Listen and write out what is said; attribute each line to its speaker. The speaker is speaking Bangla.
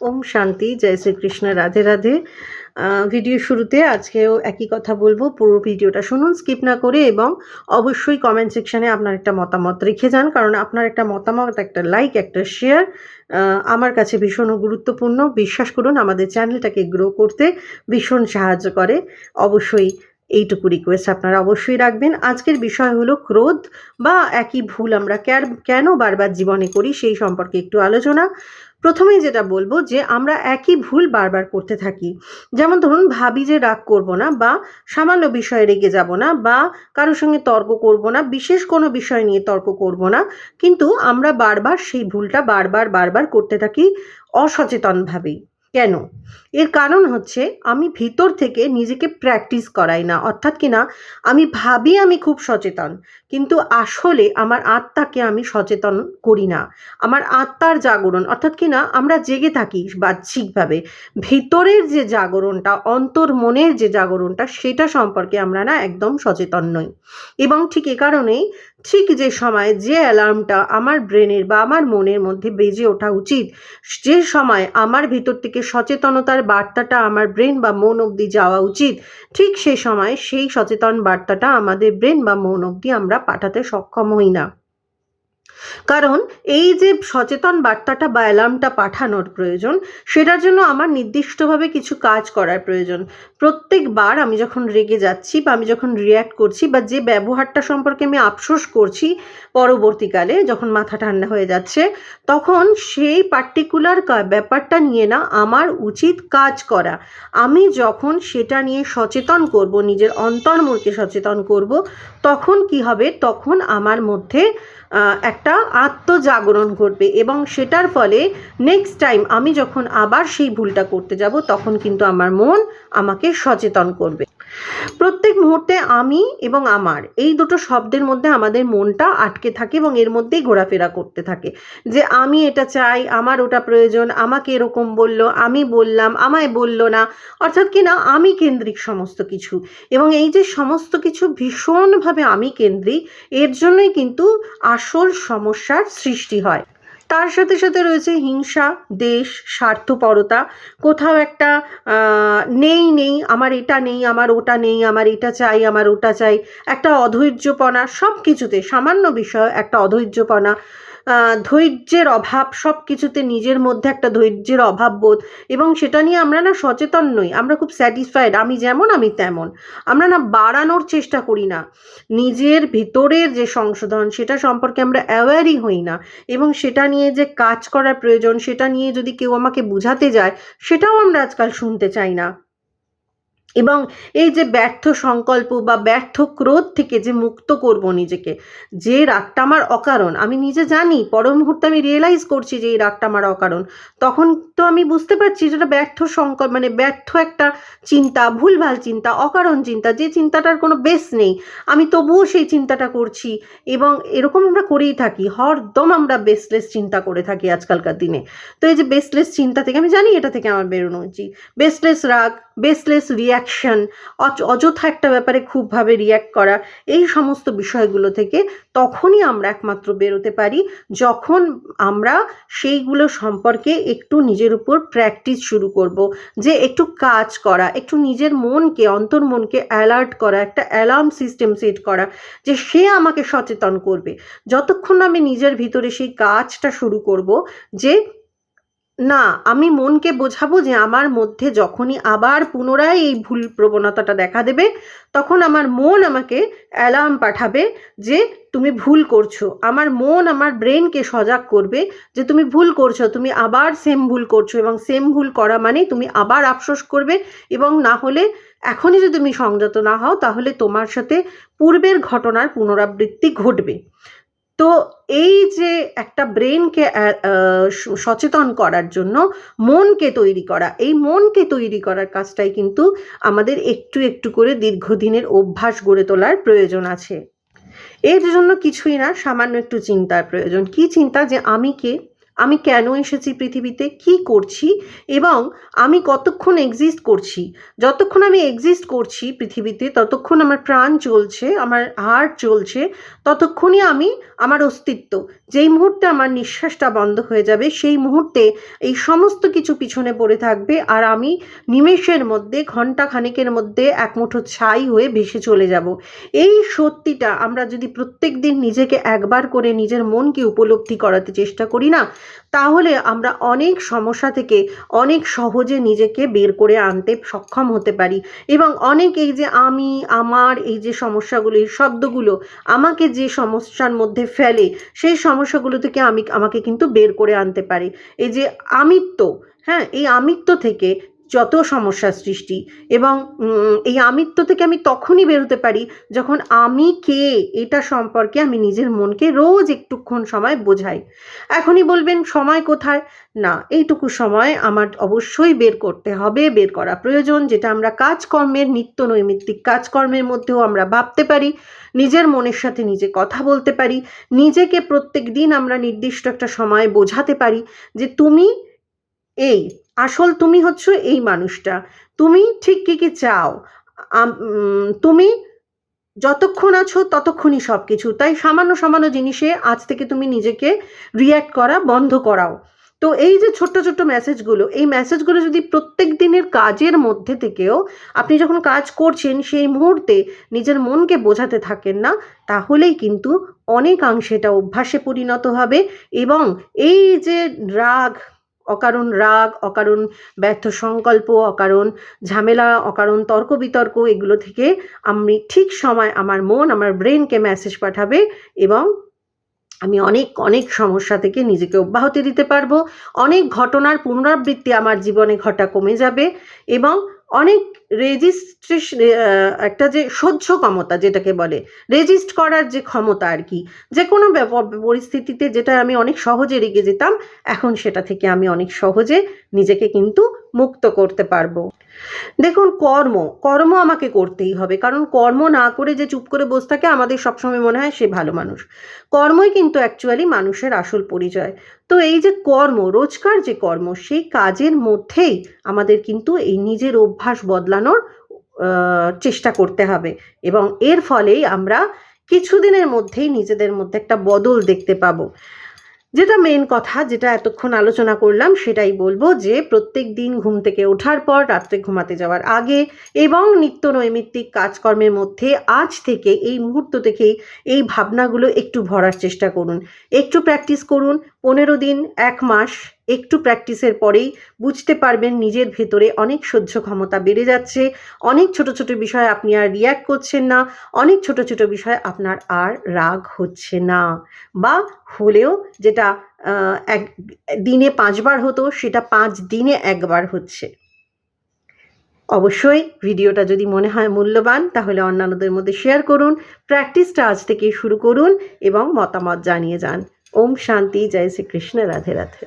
Speaker 1: ওম শান্তি, জয় শ্রীকৃষ্ণ, রাধে রাধে। ভিডিও শুরুতে আজকেও একই কথা বলব। পুরো ভিডিওটা শুনুন, স্কিপ না করে এবং অবশ্যই কমেন্ট সেকশানে আপনার একটা মতামত রেখে যান, কারণ আপনার একটা মতামত, একটা লাইক একটা শেয়ার আমার কাছে ভীষণ গুরুত্বপূর্ণ। বিশ্বাস করুন, আমাদের চ্যানেলটাকে গ্রো করতে ভীষণ সাহায্য করে। অবশ্যই এইটুকু রিকোয়েস্ট আপনারা অবশ্যই রাখবেন। আজকের বিষয় হলো ক্রোধ বা একই ভুল আমরা কেন- বারবার জীবনে করি সেই সম্পর্কে একটু আলোচনা। প্রথমেই যেটা বলব যে আমরা একই ভুল বারবার করতে থাকি। যেমন ধরুন, ভাবি যে রাগ করব না বা সামান্য বিষয়ে রেগে যাব না বা কারোর সঙ্গে তর্ক করব না, বিশেষ কোনো বিষয় নিয়ে তর্ক করব না, কিন্তু আমরা বারবার সেই ভুলটা বারবার বারবার করতে থাকি অসচেতনভাবেই। কেন? এর কারণ হচ্ছে, আমি ভিতর থেকে নিজেকে প্র্যাকটিস করাই না। অর্থাৎ কি না, আমি ভাবি আমি খুব সচেতন, কিন্তু আসলে আমার আত্মাকে আমি সচেতন করি না। আমার আত্মার জাগরণ, অর্থাৎ কি না, আমরা জেগে থাকি বাহ্যিকভাবে। ভেতরের যে জাগরণটা অন্তর মনের যে জাগরণটা, সেটা সম্পর্কে আমরা না একদম সচেতন নই। এবং ঠিক এ কারণেই ঠিক যে সময় যে অ্যালার্মটা আমার ব্রেনের বা আমার মনের মধ্যে বেজে ওঠা উচিত, যে সময় আমার ভিতর থেকে সচেতনতার বার্তাটা আমার ব্রেন বা মন অবধি যাওয়া উচিত, ঠিক সেই সময় সেই সচেতন বার্তাটা আমাদের ব্রেন বা মন অবধি আমরা পাঠাতে সক্ষম হই না। কারণ এই যে সচেতন বার্তাটা বা অ্যালার্মটা পাঠানোর প্রয়োজন, সেটার জন্য আমার নির্দিষ্টভাবে কিছু কাজ করার প্রয়োজন। প্রত্যেকবার আমি যখন রেগে যাচ্ছি বা আমি যখন রিয়্যাক্ট করছি বা যে ব্যবহারটা সম্পর্কে আমি আফসোস করছি পরবর্তীকালে যখন মাথা ঠান্ডা হয়ে যাচ্ছে, তখন সেই পার্টিকুলার ব্যাপারটা নিয়ে না আমার উচিত কাজ করা। আমি যখন সেটা নিয়ে সচেতন করব, নিজের অন্তর্মনকে সচেতন করব, তখন কি হবে? তখন আমার মধ্যে একটা আত্মজাগরণ ঘটবে এবং সেটার ফলে নেক্সট টাইম আমি যখন আবার সেই ভুলটা করতে যাব, তখন কিন্তু আমার মন আমাকে সচেতন করবে। প্রত্যেক মুহূর্তে আমি এবং আমার এই দুটো শব্দের মধ্যে আমাদের মনটা আটকে থাকে এবং এর মধ্যেই ঘোরাফেরা করতে থাকে। যে আমি এটা চাই, আমার ওটা প্রয়োজন, আমাকে এরকম বলল, আমি বললাম, আমায় বলল না, অর্থাৎ কি না, আমি কেন্দ্রিক সমস্ত কিছু। এবং এই যে সমস্ত কিছু ভীষণভাবে আমি কেন্দ্রিক, এর জন্যই কিন্তু আসল সমস্যার সৃষ্টি হয়। তার সাথে সাথে রয়েছে হিংসা, দেশ, স্বার্থপরতা। কোথাও একটা নেই নেই, আমার এটা নেই, আমার ওটা নেই, আমার এটা চাই, আমার ওটা চাই, একটা অধৈর্যপনা সব কিছুতে সামান্য বিষয়, একটা অধৈর্যপনা। ধৈর্যের অভাব সব কিছুতে নিজের মধ্যে একটা ধৈর্যের অভাব বোধ এবং সেটা নিয়ে আমরা না সচেতন নই, আমরা খুব স্যাটিসফাইড আমি যেমন, আমি তেমন। আমরা না বাড়ানোর চেষ্টা করি না। নিজের ভিতরের যে সংশোধন, সেটা সম্পর্কে আমরা অ্যাওয়ারই হই না এবং সেটা নিয়ে যে কাজ করার প্রয়োজন, সেটা নিয়ে যদি কেউ আমাকে বোঝাতে যায়, সেটাও আমরা আজকাল শুনতে চাই না। এবং এই যে ব্যর্থ সংকল্প বা ব্যর্থ ক্রোধ থেকে যে মুক্ত করব নিজেকে, যে রাগটা আমার অকারণ, আমি নিজে জানি পর মুহূর্তে আমি রিয়েলাইজ করছি যে এই রাগটা আমার অকারণ, তখন তো আমি বুঝতে পারছি যেটা ব্যর্থ সংকল্প মানে ব্যর্থ একটা চিন্তা, ভুলভাল চিন্তা, অকারণ চিন্তা, যে চিন্তাটার কোনো বেস নেই, আমি তবুও সেই চিন্তাটা করছি এবং এরকম আমরা করেই থাকি, হরদম আমরা বেসলেস চিন্তা করে থাকি আজকালকার দিনে। তো এই যে বেসলেস চিন্তা থেকে, আমি জানি এটা থেকে আমার বেরোনো উচিত। বেসলেস রাগ বেসলেস রিয়াকশন অযথা একটা ব্যাপারে খুবভাবে রিয়্যাক্ট করা, এই সমস্ত বিষয়গুলো থেকে তখনই আমরা একমাত্র বেরোতে পারি যখন আমরা সেইগুলো সম্পর্কে একটু নিজের উপর প্র্যাকটিস শুরু করব। যে একটু কাজ করা, একটু নিজের মনকে অন্তর্মনকে অ্যালার্ট করা, একটা অ্যালার্ম সিস্টেম সেট করা, যে সে আমাকে সচেতন করবে। যতক্ষণ আমি নিজের ভিতরে সেই কাজটা শুরু করব যে না, আমি মনকে বোঝাবো যে আমার মধ্যে যখনই আবার পুনরায় এই ভুল প্রবণতাটা দেখা দেবে, তখন আমার মন আমাকে অ্যালার্ম পাঠাবে যে তুমি ভুল করছ। আমার মন আমার ব্রেনকে সজাগ করবে যে তুমি ভুল করছ, তুমি আবার সেম ভুল করছ এবং সেম ভুল করা মানে তুমি আবার আফসোস করবে এবং না হলে এখনই যদি তুমি সংযত না হও, তাহলে তোমার সাথে পূর্বের ঘটনার পুনরাবৃত্তি ঘটবে। তো এই যে একটা ব্রেনকে সচেতন করার জন্য মনকে তৈরি করা, এই মনকে তৈরি করার কাজটাই কিন্তু আমাদের একটু একটু করে দীর্ঘদিনের অভ্যাস গড়ে তোলার প্রয়োজন আছে। এর জন্য কিছুই না, সামান্য একটু চিন্তার প্রয়োজন। কি চিন্তা? যে আমি কে? আমি কেন এসেছি পৃথিবীতে? কি করছি? এবং আমি কতক্ষণ এক্সিস্ট করছি? যতক্ষণ আমি এক্সিস্ট করছি পৃথিবীতে, ততক্ষণ আমার প্রাণ চলছে, আমার হার্ট চলছে, ততক্ষণই আমি আমার অস্তিত্ব। যেই মুহূর্তে আমার নিঃশ্বাসটা বন্ধ হয়ে যাবে, সেই মুহূর্তে এই সমস্ত কিছু পিছনে পড়ে থাকবে আর আমি নিমেষের মধ্যে, ঘণ্টা খানেকের মধ্যে এক মুঠো ছাই হয়ে ভেসে চলে যাব। এই সত্যিটা আমরা যদি প্রত্যেক দিন নিজেকে একবার করে নিজের মনকে উপলব্ধি করাতে চেষ্টা করি না তাহলে আমরা অনেক সমস্যা থেকে অনেক সহজে নিজেকে বের করে আনতে সক্ষম হতে পারি। এবং অনেক এই যে আমি, আমার এই যে সমস্যাগুলো, এই শব্দগুলো আমাকে যে সমস্যার মধ্যে ফেলে, সেই সমস্যাগুলো থেকে আমি, আমাকে কিন্তু বের করে আনতে পারে। এই যে আমিত্ব হ্যাঁ? এই আমিত্ব থেকে যত সমস্যার সৃষ্টি এবং এই আমিত্ব থেকে আমি তখনই বেরোতে পারি যখন আমি কে এটা সম্পর্কে আমি নিজের মনকে রোজ একটুক্ষণ সময় বোঝাই। এখনই বলবেন, সময় কোথায়? না, এইটুকু সময় আমার অবশ্যই বের করতে হবে, বের করা প্রয়োজন, যেটা আমরা কাজকর্মের, নিত্য নৈমিত্তিক কাজকর্মের মধ্যেও আমরা ভাবতে পারি, নিজের মনের সাথে নিজে কথা বলতে পারি, নিজেকে প্রত্যেক দিন আমরা নির্দিষ্ট একটা সময় বোঝাতে পারি যে তুমি এই আসল তুমি হচ্ছ এই মানুষটা। তুমি ঠিক কী কী চাও? তুমি যতক্ষণ আছো ততক্ষণই সব কিছু তাই সামান্য সামান্য জিনিসে আজ থেকে তুমি নিজেকে রিয়্যাক্ট করা বন্ধ করাও। তো এই যে ছোট্ট ছোট্ট মেসেজগুলো এই মেসেজগুলো যদি প্রত্যেক দিনের কাজের মধ্যে থেকেও আপনি যখন কাজ করছেন সেই মুহূর্তে নিজের মনকে বোঝাতে থাকেন না, তাহলেই কিন্তু অনেকাংশে এটা অভ্যাসে পরিণত হবে এবং এই যে রাগ অকারণ রাগ, অকারণ ব্যর্থ সংকল্প, অকারণ ঝামেলা, অকারণ তর্ক বিতর্ক, এগুলো থেকে আমি ঠিক সময় আমার মন, আমার ব্রেনকে মেসেজ পাঠাবে এবং আমি অনেক অনেক সমস্যা থেকে নিজেকে অব্যাহতি দিতে পারব। অনেক ঘটনার পুনরাবৃত্তি আমার জীবনে ঘটা কমে যাবে এবং অনেক রেজিস্ট্রেশন একটা যে সহ্য ক্ষমতা যেটাকে বলে রেজিস্ট করার যে ক্ষমতা আর কি, যে কোনো পরিস্থিতিতে যেটা আমি অনেক সহজে রেগে যেতাম, এখন সেটা থেকে আমি অনেক সহজে নিজেকে কিন্তু মুক্ত করতে পারব। দেখুন, কর্ম কর্ম আমাকে করতেই হবে। কারণ কর্ম না করে যে চুপ করে বসে থাকে, আমাদের সবসময় মনে হয় সে ভালো মানুষ। কর্মই কিন্তু অ্যাকচুয়ালি মানুষের আসল পরিচয়। তো এই যে কর্ম, রোজকার যে কর্ম, সেই কাজের মধ্যেই আমাদের কিন্তু এই নিজের অভ্যাস বদলানোর চেষ্টা করতে হবে। এবং এর ফলেই আমরা কিছুদিনের মধ্যেই নিজেদের মধ্যে একটা বদল দেখতে পাবো। যেটা মেন কথা, যেটা এতক্ষণ আলোচনা করলাম, সেটাই বলব যে প্রত্যেক দিন ঘুম থেকে ওঠার পর, রাত্রে ঘুমাতে যাওয়ার আগে এবং নিত্য নৈমিত্তিক কাজকর্মের মধ্যে আজ থেকে এই মুহূর্ত থেকেই এই ভাবনাগুলো একটু ভরার চেষ্টা করুন। একটু প্র্যাকটিস করুন পনেরো দিন, এক মাস, একটু প্র্যাকটিসের পরেই বুঝতে পারবেন নিজের ভেতরে অনেক সহ্য ক্ষমতা বেড়ে যাচ্ছে। অনেক ছোট ছোট বিষয়ে আপনি আর রিয়্যাক্ট করছেন না। অনেক ছোট ছোট বিষয়ে আপনার আর রাগ হচ্ছে না। বা হলেও যেটা এক, দিনে পাঁচবার হতো, সেটা পাঁচ দিনে একবার হচ্ছে। অবশ্যই ভিডিওটা যদি মনে হয় মূল্যবান, তাহলে অন্যান্যদের মধ্যে শেয়ার করুন। প্র্যাকটিসটা আজ থেকে শুরু করুন এবং মতামত জানিয়ে যান। ওম শান্তি জয় শ্রীকৃষ্ণ রাধে রাধে